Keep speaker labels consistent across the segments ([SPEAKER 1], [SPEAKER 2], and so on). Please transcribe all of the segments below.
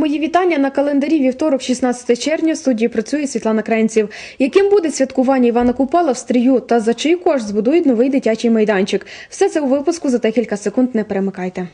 [SPEAKER 1] Мої вітання на календарі вівторок, 16 червня. В студії працює Світлана Кренців. Яким буде святкування Івана Купала в стрію та за чий кошт збудують новий дитячий майданчик? Все це у випуску за декілька секунд. Не перемикайте.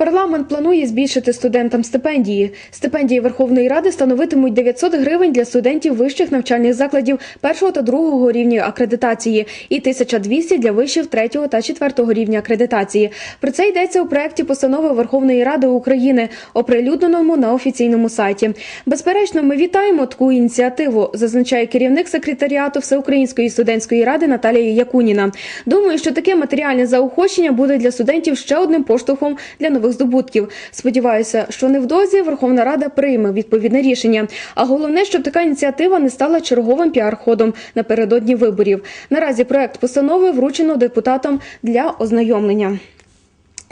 [SPEAKER 1] Парламент планує збільшити студентам стипендії. Стипендії Верховної Ради становитимуть 900 гривень для студентів вищих навчальних закладів першого та другого рівня акредитації і 1200 для вишів третього та четвертого рівня акредитації. Про це йдеться у проєкті постанови Верховної Ради України, оприлюдненому на офіційному сайті. Безперечно, ми вітаємо таку ініціативу, зазначає керівник секретаріату Всеукраїнської студентської ради Наталія Якуніна. Думаю, що таке матеріальне заохочення буде для студентів ще одним поштовхом для нових здобутків. Сподіваюся, що невдовзі Верховна Рада прийме відповідне рішення. А головне, щоб така ініціатива не стала черговим піар-ходом напередодні виборів. Наразі проект постанови вручено депутатам для ознайомлення.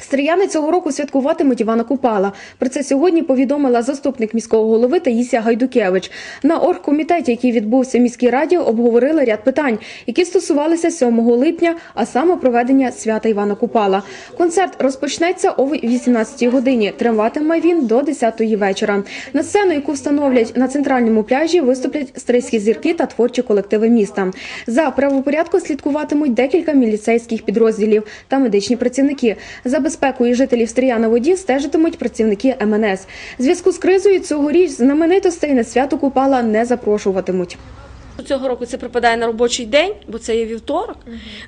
[SPEAKER 1] Стріяни цього року святкуватимуть Івана Купала. Про це сьогодні повідомила заступник міського голови Таїсія Гайдукевич. На оргкомітеті, який відбувся в міській раді, обговорили ряд питань, які стосувалися 7 липня, а саме проведення свята Івана Купала. Концерт розпочнеться о 18 годині. Триватиме він до 10 вечора. На сцену, яку встановлять на центральному пляжі, виступлять стрийські зірки та творчі колективи міста. За правопорядку слідкуватимуть декілька міліцейських підрозділів та медичні працівники. За безпекою жителів стрія на воді стежитимуть працівники МНС. Зв'язку з кризою цьогоріч знаменитостей на свято Купала не запрошуватимуть.
[SPEAKER 2] Цього року це припадає на робочий день, бо це є вівторок.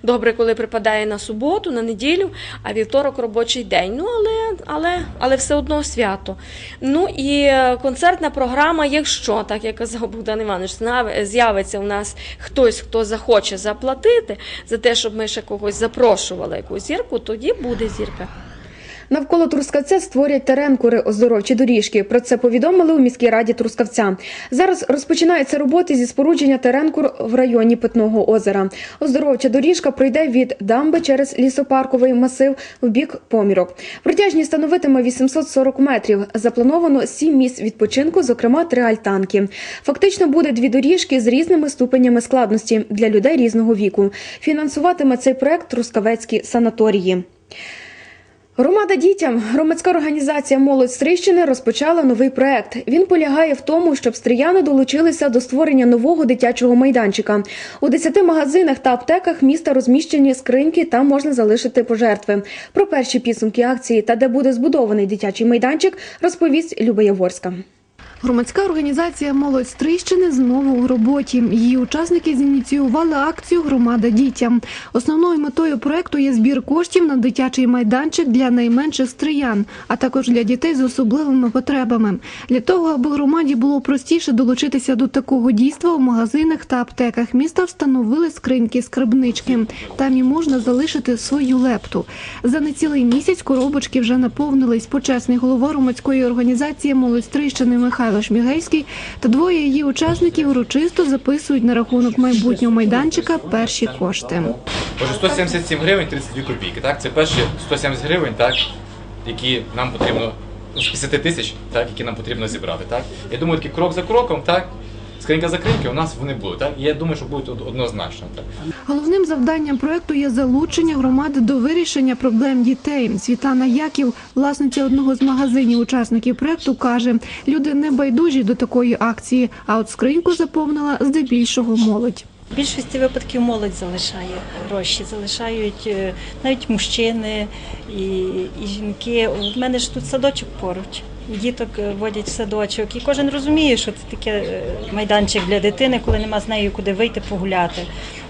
[SPEAKER 2] Добре, коли припадає на суботу, на неділю, а вівторок робочий день. Ну але, але, але все одно свято. Ну і е, концертна програма, якщо так як казав Богдан Іванович, з'явиться у нас хтось, хто захоче заплатити за те, щоб ми ще когось запрошували якусь зірку, тоді буде зірка.
[SPEAKER 1] Навколо Трускавця створять теренкури оздоровчі доріжки. Про це повідомили у міській раді Трускавця. Зараз розпочинаються роботи зі спорудження теренкур в районі Питного озера. Оздоровча доріжка пройде від дамби через лісопарковий масив в бік помірок. Протяжність становитиме 840 метрів. Заплановано сім місць відпочинку, зокрема три альтанки. Фактично буде дві доріжки з різними ступенями складності для людей різного віку. Фінансуватиме цей проект Трускавецькі санаторії. Громада дітям, громадська організація Молодь Стрищини розпочала новий проект. Він полягає в тому, щоб стріяни долучилися до створення нового дитячого майданчика. У 10 магазинах та аптеках міста розміщені скриньки, там можна залишити пожертви. Про перші підсумки акції та де буде збудований дитячий майданчик, розповість Люба Яворська.
[SPEAKER 3] Громадська організація Молодь Стрийщини знову у роботі. Її учасники зініціювали акцію Громада дітям. Основною метою проекту є збір коштів на дитячий майданчик для найменших стриян, а також для дітей з особливими потребами. Для того, аби громаді було простіше долучитися до такого дійства, у магазинах та аптеках міста встановили скриньки скарбнички. Там і можна залишити свою лепту. За нецілий місяць коробочки вже наповнились. Почесний голова громадської організації Молодь Стрийщини Михайло Шмігельський та двоє її учасників урочисто записують на рахунок майбутнього майданчика перші кошти.
[SPEAKER 4] Отже, 177 гривень 32 копійки. Так? Це перші 170 гривень, так, які нам потрібно з 50 тисяч, так, які нам потрібно зібрати. Так? Я думаю, такий крок за кроком, так, скринька за криньки у нас вони будуть. Так? І я думаю, що будуть однозначно. Так?
[SPEAKER 3] Головним завданням проекту є залучення громади до вирішення проблем дітей. Світлана Яків, власниця одного з магазинів учасників проекту, каже: люди не байдужі до такої акції, а от скриньку заповнила здебільшого молодь.
[SPEAKER 5] В більшості випадків молодь залишає гроші, залишають е, навіть мужчини і, і жінки. У мене ж тут садочок поруч. Діток е, водять в садочок, і кожен розуміє, що це таке е, майданчик для дитини, коли нема з нею куди вийти погуляти.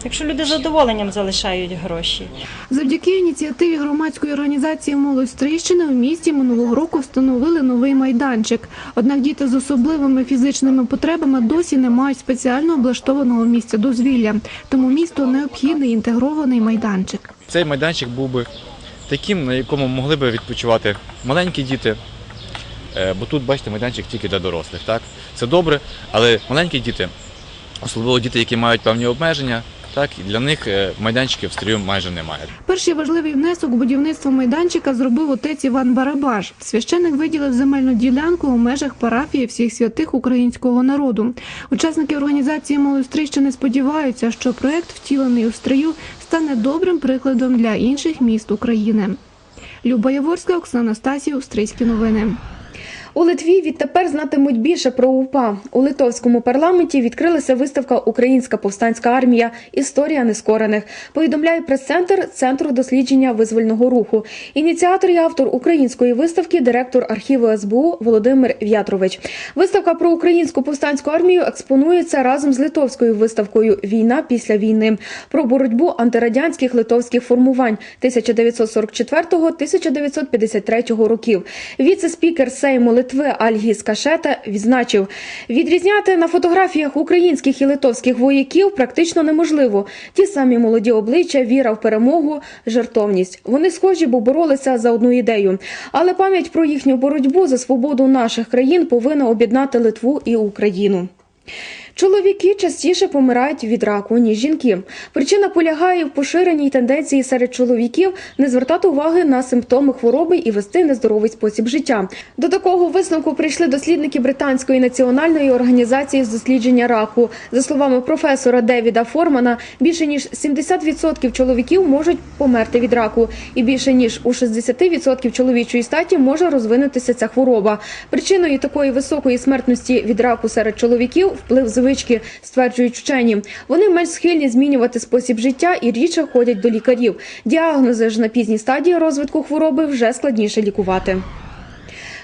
[SPEAKER 5] Так що люди з задоволенням залишають гроші.
[SPEAKER 3] Завдяки ініціативі громадської організації Молодь Стрийщини в місті минулого року встановили новий майданчик. Однак діти з особливими фізичними потребами досі не мають спеціально облаштованого місця дозвілля. Тому місту необхідний інтегрований майданчик.
[SPEAKER 4] Цей майданчик був би таким, на якому могли би відпочивати маленькі діти. Е, Бо тут, бачите, майданчик тільки для дорослих. Так? Це добре, але маленькі діти, особливо діти, які мають певні обмеження, так, і для них е, майданчиків стрію майже немає.
[SPEAKER 3] Перший важливий внесок у будівництво майданчика зробив отець Іван Барабаш. Священик виділив земельну ділянку у межах парафії всіх святих українського народу. Учасники організації Молострищини сподіваються, що проект, втілений у стрию, стане добрим прикладом для інших міст України. Люба Яворська, Оксана Стасів, Стрийські новини.
[SPEAKER 1] У Литві відтепер знатимуть більше про УПА. У литовському парламенті відкрилася виставка Українська повстанська армія. Історія нескорених. Повідомляє прес-центр Центру дослідження визвольного руху. Ініціатор і автор української виставки, директор архіву СБУ Володимир В'ятрович. Виставка про українську повстанську армію експонується разом з литовською виставкою Війна після війни про боротьбу антирадянських литовських формувань 1944-1953 років. Віце-спікер Сейму Литви Альгіс Кашета відзначив, відрізняти на фотографіях українських і литовських вояків практично неможливо. Ті самі молоді обличчя, віра в перемогу, жертовність. Вони схожі, бо боролися за одну ідею. Але пам'ять про їхню боротьбу за свободу наших країн повинна об'єднати Литву і Україну. Чоловіки частіше помирають від раку, ніж жінки. Причина полягає в поширеній тенденції серед чоловіків не звертати уваги на симптоми хвороби і вести нездоровий спосіб життя. До такого висновку прийшли дослідники британської національної організації з дослідження раку. За словами професора Девіда Формана, більше ніж 70% чоловіків можуть померти від раку, і більше ніж у 60% чоловічої статі може розвинутися ця хвороба. Причиною такої високої смертності від раку серед чоловіків вплив звички, стверджують вчені. Вони менш схильні змінювати спосіб життя і рідше ходять до лікарів. Діагнози ж на пізній стадії розвитку хвороби вже складніше лікувати.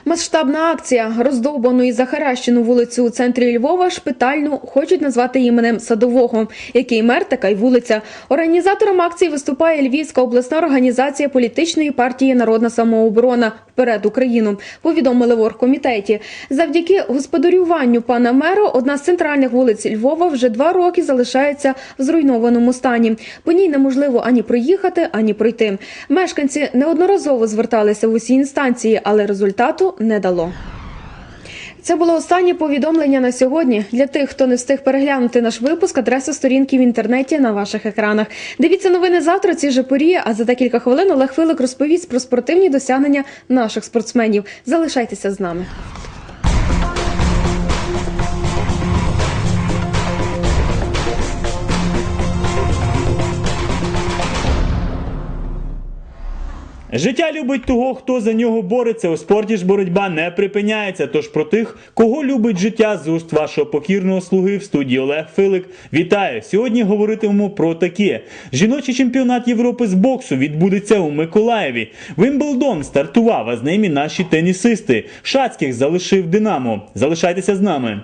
[SPEAKER 1] Масштабна акція роздовбану і захаращену вулицю у центрі Львова шпитальну хочуть назвати іменем Садового. Який мер, така й вулиця. Організатором акції виступає Львівська обласна організація політичної партії Народна самооборона вперед Україну. Повідомили в оргкомітеті. Завдяки господарюванню пана мера одна з центральних вулиць Львова вже два роки залишається в зруйнованому стані. По ній неможливо ані проїхати, ані пройти. Мешканці неодноразово зверталися в усі інстанції, але результату не дало. Це було останнє повідомлення на сьогодні. Для тих, хто не встиг переглянути наш випуск, адреса сторінки в інтернеті на ваших екранах. Дивіться новини завтра. Ці же порі. А за декілька хвилин Олег Филик розповість про спортивні досягнення наших спортсменів. Залишайтеся з нами.
[SPEAKER 6] Життя любить того, хто за нього бореться. У спорті ж боротьба не припиняється. Тож про тих, кого любить життя з уст вашого покірного слуги в студії Олег Филик. Вітаю! Сьогодні говоритимемо про таке. Жіночий чемпіонат Європи з боксу відбудеться у Миколаєві. Вимблдон стартував, а з ними наші тенісисти. Шацьких залишив Динамо. Залишайтеся з нами.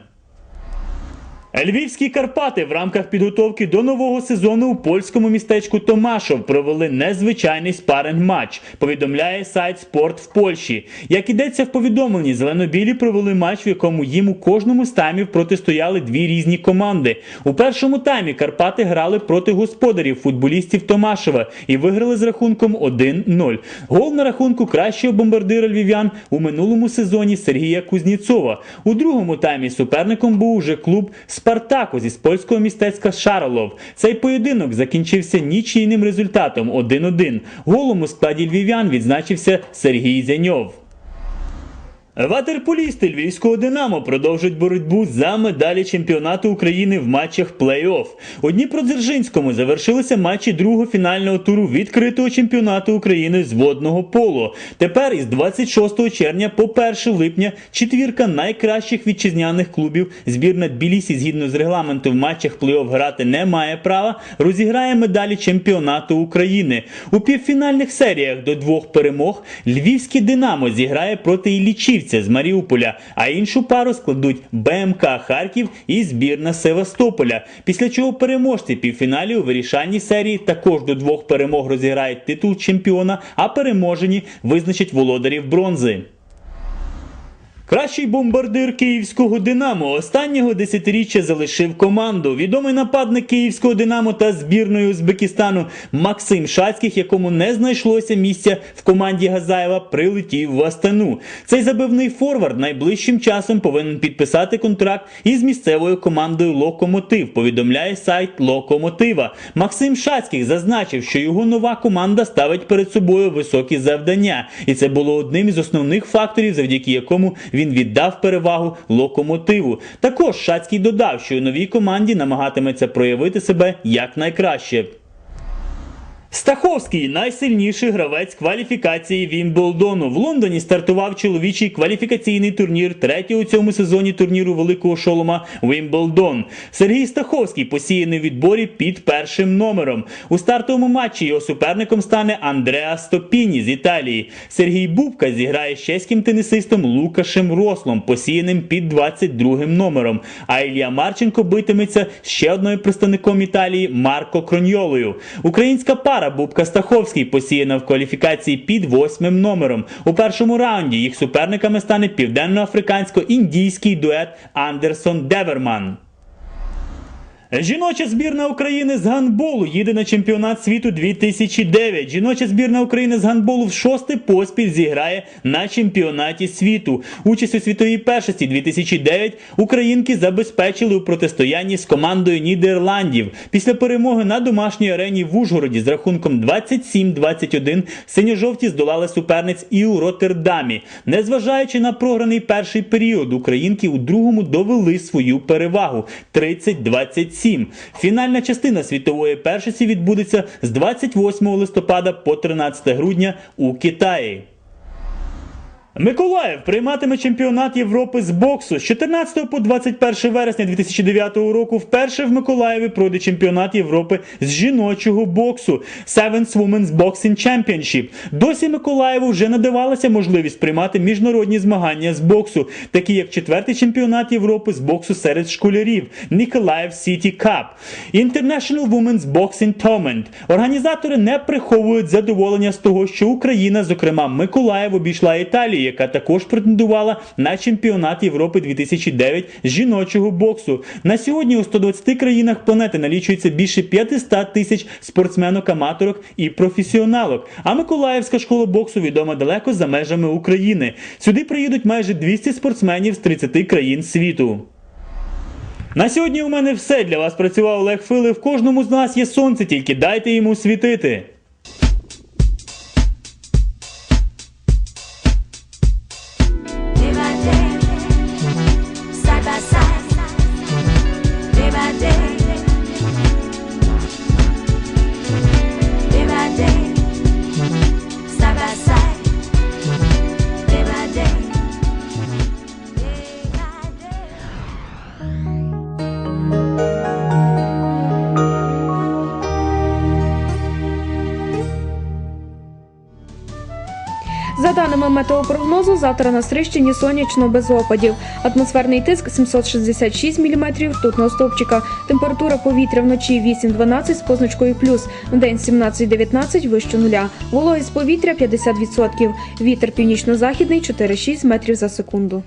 [SPEAKER 6] Львівські Карпати в рамках підготовки до нового сезону у польському містечку Томашов провели незвичайний спаринг-матч. Повідомляє сайт Спорт в Польщі. Як ідеться в повідомленні, зеленобілі провели матч, в якому їм у кожному з таймів протистояли дві різні команди. У першому таймі Карпати грали проти господарів футболістів Томашева і виграли з рахунком 1-0. Гол на рахунку кращого бомбардира львів'ян у минулому сезоні Сергія Кузніцова. У другому таймі суперником був уже клуб Спартаку зі польського містечка Шаролов. Цей поєдинок закінчився нічийним результатом 1-1. Голом у складі львів'ян відзначився Сергій Зяньов. Ватерполісти львівського Динамо продовжують боротьбу за медалі чемпіонату України в матчах плей-офф. У Дніпродзержинському завершилися матчі другого фінального туру відкритого чемпіонату України з водного поло. Тепер із 26 червня по 1 липня четвірка найкращих вітчизняних клубів збірна Тбілісі згідно з регламентом в матчах плей-офф грати не має права, розіграє медалі чемпіонату України. У півфінальних серіях до двох перемог Львівське Динамо зіграє проти Іллічівця з Маріуполя, а іншу пару складуть БМК Харків і збірна Севастополя. Після чого переможці півфіналі у вирішальній серії також до двох перемог розіграють титул чемпіона, а переможені визначать володарів бронзи. Кращий бомбардир київського Динамо останнього десятиріччя залишив команду. Відомий нападник київського Динамо та збірної Узбекистану Максим Шацьких, якому не знайшлося місця в команді Газаєва, прилетів в Астану. Цей забивний форвард найближчим часом повинен підписати контракт із місцевою командою Локомотив. Повідомляє сайт Локомотива. Максим Шацьких зазначив, що його нова команда ставить перед собою високі завдання, і це було одним із основних факторів, завдяки якому він віддав перевагу локомотиву. Також Шацький додав, що у новій команді намагатиметься проявити себе якнайкраще. Стаховський найсильніший гравець кваліфікації Вімблдону. В Лондоні стартував чоловічий кваліфікаційний турнір третій у цьому сезоні турніру Великого Шолома Вімблдон. Сергій Стаховський посіяний в відборі під першим номером. У стартовому матчі його суперником стане Андреа Стопіні з Італії. Сергій Бубка зіграє з чеським тенісистом Лукашем Рослом, посіяним під 22 номером. А Ілля Марченко битиметься з ще одною представником Італії Марко Кроньолою. Українська пара Бубка Стаховський посіяна в кваліфікації під восьмим номером. У першому раунді їх суперниками стане південно-африкансько-індійський дует Андерсон Деверман. Жіноча збірна України з гандболу їде на чемпіонат світу 2009. Жіноча збірна України з гандболу в шостий поспіль зіграє на чемпіонаті світу. Участь у світовій першості 2009 українки забезпечили у протистоянні з командою Нідерландів. Після перемоги на домашній арені в Ужгороді з рахунком 27-21 синьо-жовті здолали суперниць і у Роттердамі. Незважаючи на програний перший період, українки у другому довели свою перевагу 30-27. Фінальна частина світової першості відбудеться з 28 листопада по 13 грудня у Китаї. Миколаїв прийматиме чемпіонат Європи з боксу з 14 по 21 вересня 2009 року. Вперше в Миколаєві пройде чемпіонат Європи з жіночого боксу Sevens Women's Boxing Championship. Досі Миколаєву вже надавалася можливість приймати міжнародні змагання з боксу, такі як четвертий чемпіонат Європи з боксу серед школярів Николаїв City Cup, International Women's Boxing Tournament. Організатори не приховують задоволення з того, що Україна, зокрема Миколаїв, обійшла Італію, яка також претендувала на чемпіонат Європи 2009 з жіночого боксу. На сьогодні у 120 країнах планети налічується більше 500 тисяч спортсменок-аматорок і професіоналок. А Миколаївська школа боксу відома далеко за межами України. Сюди приїдуть майже 200 спортсменів з 30 країн світу. На сьогодні у мене все. Для вас працював Олег Филив. В кожному з нас є сонце, тільки дайте йому світити.
[SPEAKER 1] Даними метеопрогнозу, завтра на Стрищині сонячно без опадів. Атмосферний тиск 766 мм ртутного стовпчика. Температура повітря вночі 8-12 з позначкою плюс. День 17-19 вище нуля. Вологість повітря 50%. Вітер північно-західний 4-6 метрів за секунду.